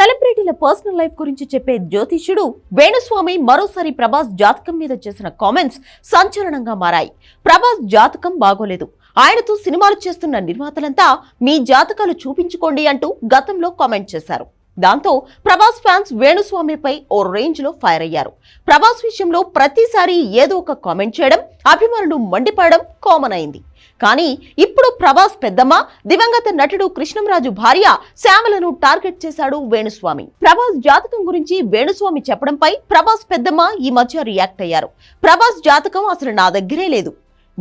సెలబ్రిటీల personal life గురించి చెప్పే జ్యోతిష్యుడు వేణుస్వామి మరోసారి ప్రభాస్ జాతకం మీద చేసిన కామెంట్స్ సంచలనంగా మారాయి. ప్రభాస్ జాతకం బాగోలేదు. ఆయనతో సినిమాలు చేస్తున్న నిర్మాతలంతా మీ జాతకాలు చూపించుకోండి అంటూ గతంలో కామెంట్ చేశారు. దాంతో ప్రభాస్ ఫ్యాన్స్ వేణుస్వామిపై ఓ రేంజ్లో ఫైర్ అయ్యారు. ప్రభాస్ విషయంలో ప్రతిసారి ఏదో ఒక కామెంట్ చేయడం అభిమానులు మండిపడడం కామన్ అయింది. కానీ ఇప్పుడు ప్రభాస్ పెద్దమ్మ దివంగత నటుడు కృష్ణంరాజు భార్య శ్యామలను టార్గెట్ చేశాడు వేణుస్వామి. ప్రభాస్ జాతకం గురించి వేణుస్వామి చెప్పడంపై ప్రభాస్ పెద్దమ్మ ఈ మధ్య రియాక్ట్ అయ్యారు. ప్రభాస్ జాతకం అసలు నా దగ్గరే లేదు.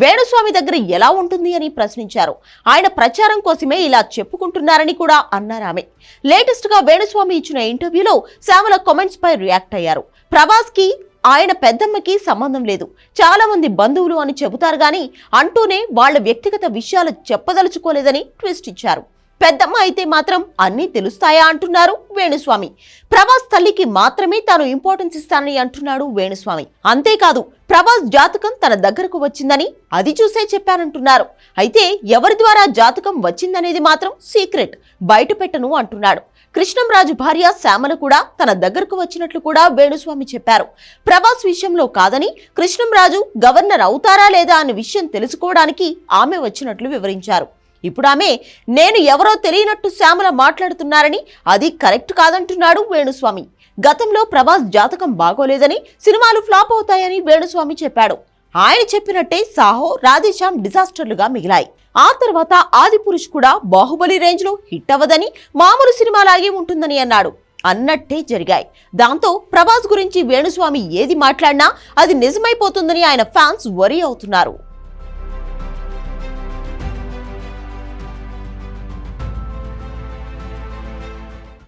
వేణుస్వామి దగ్గర ఎలా ఉంటుంది అని ప్రశ్నించారు. ఆయన ప్రచారం కోసమే ఇలా చెప్పుకుంటున్నారని కూడా అన్నారు ఆమె. లేటెస్ట్గా వేణుస్వామి ఇచ్చిన ఇంటర్వ్యూలో శ్యామల కామెంట్స్ పై రియాక్ట్ అయ్యారు. ప్రభాస్కి ఆయన పెద్దమ్మకి సంబంధం లేదు. చాలా మంది బంధువులు అని చెబుతారు గాని అంటూనే వాళ్ళ వ్యక్తిగత విషయాలు చెప్పదలుచుకోలేదని ట్విస్ట్ ఇచ్చారు. పెద్దమ్మ అయితే మాత్రం అన్నీ తెలుస్తాయా అంటున్నారు వేణుస్వామి. ప్రభాస్ తల్లికి మాత్రమే తాను ఇంపార్టెన్స్ ఇస్తానని అంటున్నాడు వేణుస్వామి. అంతేకాదు ప్రభాస్ జాతకం తన దగ్గరకు వచ్చిందని అది చూసే చెప్పానంటున్నారు. అయితే ఎవరి ద్వారా జాతకం వచ్చిందనేది మాత్రం సీక్రెట్ బయట పెట్టను అంటున్నాడు. కృష్ణంరాజు భార్య శ్యామల కూడా తన దగ్గరకు వచ్చినట్లు కూడా వేణుస్వామి చెప్పారు. ప్రభాస్ విషయంలో కాదని కృష్ణంరాజు గవర్నర్ అవుతారా లేదా అనే విషయం తెలుసుకోవడానికి ఆమె వచ్చినట్లు వివరించారు. ఇప్పుడు ఆమె నేను ఎవరో తెలియనట్టు శ్యామల మాట్లాడుతున్నారని అది కరెక్ట్ కాదంటున్నాడు వేణుస్వామి. గతంలో ప్రభాస్ జాతకం బాగోలేదని సినిమాలు ఫ్లాప్ అవుతాయని వేణుస్వామి చెప్పాడు. ఆయన చెప్పినట్టే సాహో రాధేశ్యామ్ డిజాస్టర్లుగా మిగిలాయి. ఆ తర్వాత ఆదిపురుష్ కూడా బాహుబలి రేంజ్లో హిట్ అవ్వదని మామూలు సినిమాలాగే ఉంటుందని అన్నాడు. అన్నట్టే జరిగాయి. దాంతో ప్రభాస్ గురించి వేణుస్వామి ఏది మాట్లాడినా అది నిజమైపోతుందని ఆయన ఫ్యాన్స్ వరి అవుతున్నారు.